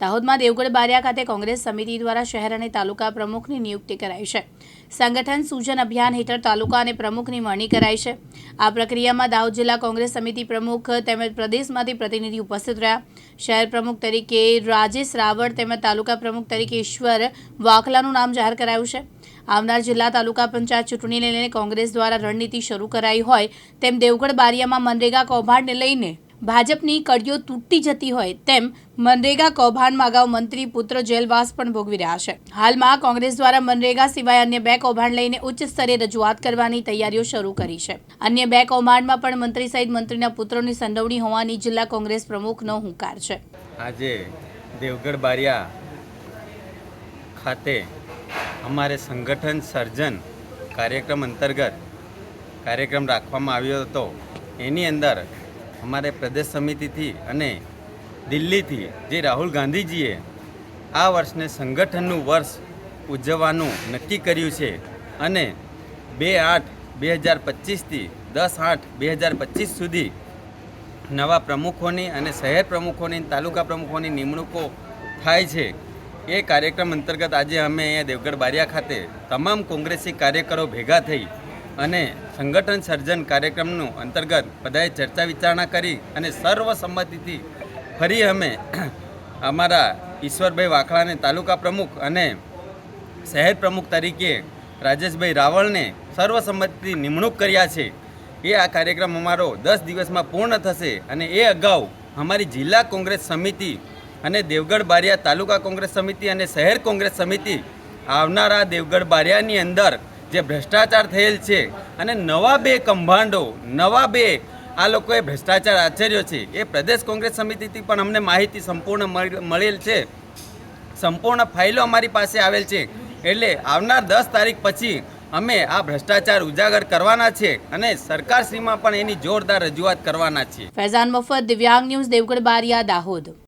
દાહોદમાં દેવગઢ બારિયા ખાતે કોંગ્રેસ સમિતિ દ્વારા શહેર અને તાલુકા પ્રમુખની નિયુક્તિ કરાઈ છે. સંગઠન સૂચન અભિયાન હેઠળ તાલુકા અને પ્રમુખની વરણી કરાઈ છે. આ પ્રક્રિયામાં દાહોદ જિલ્લા કોંગ્રેસ સમિતિ પ્રમુખ તેમજ પ્રદેશમાંથી પ્રતિનિધિ ઉપસ્થિત રહ્યા. શહેર પ્રમુખ તરીકે રાજેશ રાવળ તેમજ તાલુકા પ્રમુખ તરીકે ઈશ્વર વાકલાનું નામ જાહેર કરાયું છે. આવનાર જિલ્લા તાલુકા પંચાયત ચૂંટણીને લઈને કોંગ્રેસ દ્વારા રણનીતિ શરૂ કરાઈ હોય તેમ દેવગઢ બારિયામાં મનરેગા કૌભાંડને લઈને ભાજપની કડીઓ તૂટી જતી હોય તેમ મનરેગા કૌભાંડમાં અગાઉ મંત્રી પુત્ર જેલવાસ પણ ભોગવી રહ્યા છે. હાલમાં કોંગ્રેસ દ્વારા મનરેગા સિવાય અન્ય બે કૌભાંડ લઈને ઉચ્ચ સ્તરે રજૂઆત કરવાની તૈયારીઓ શરૂ કરી છે. અન્ય બે કૌભાંડમાં પણ મંત્રી સહિત મંત્રીના પુત્રોની સંડોવણી હોવાની જિલ્લા કોંગ્રેસ પ્રમુખનો હુંકાર છે. આજે દેવગઢ બારિયા ખાતે અમારે સંગઠન સર્જન કાર્યક્રમ અંતર્ગત કાર્યક્રમ રાખવામાં આવ્યો હતો. એની અંદર અમારે પ્રદેશ સમિતિથી અને દિલ્હીથી જે રાહુલ ગાંધીજીએ આ વર્ષને સંગઠનનું વર્ષ ઉજવવાનું નક્કી કર્યું છે અને બે આઠ બે હજાર પચીસથી દસ આઠ બે હજાર પચીસ સુધી નવા પ્રમુખોની અને શહેર પ્રમુખોની તાલુકા પ્રમુખોની નિમણૂકો થાય છે. એ કાર્યક્રમ અંતર્ગત આજે અમે અહીંયા દેવગઢ બારિયા ખાતે તમામ કોંગ્રેસી કાર્યકરો ભેગા થઈ અને સંગઠન સર્જન કાર્યક્રમનું અંતર્ગત બધાએ ચર્ચા વિચારણા કરી અને સર્વસંમતિથી ફરી અમે અમારા ઈશ્વરભાઈ વાખડાને તાલુકા પ્રમુખ અને શહેર પ્રમુખ તરીકે રાજેશભાઈ રાવળને સર્વસંમતિથી નિમણૂક કર્યા છે. એ આ કાર્યક્રમ અમારો દસ દિવસમાં પૂર્ણ થશે અને એ અગાઉ અમારી જિલ્લા કોંગ્રેસ સમિતિ અને દેવગઢ બારિયા તાલુકા કોંગ્રેસ સમિતિ અને શહેર કોંગ્રેસ સમિતિ આવનારા દેવગઢ બારિયાની અંદર જે ભ્રષ્ટાચાર થયેલ છે અને નવા બે કંભાંડો, નવા બે આ લોકોએ ભ્રષ્ટાચાર આચર્યો છે, એ પ્રદેશ કોંગ્રેસ સમિતિથી પણ અમને માહિતી સંપૂર્ણ મળ- મળેલ છે. સંપૂર્ણ ફાઇલો અમારી પાસે આવેલ છે. એટલે આવનાર દસ તારીખ પછી અમે આ ભ્રષ્ટાચાર ઉજાગર કરવાના છે અને સરકારશ્રીમાં પણ એની જોરદાર રજૂઆત કરવાના છીએ ફૈઝાન મફત દિવ્યાંગ ન્યૂઝ, દેવગઢ બારિયા, દાહોદ.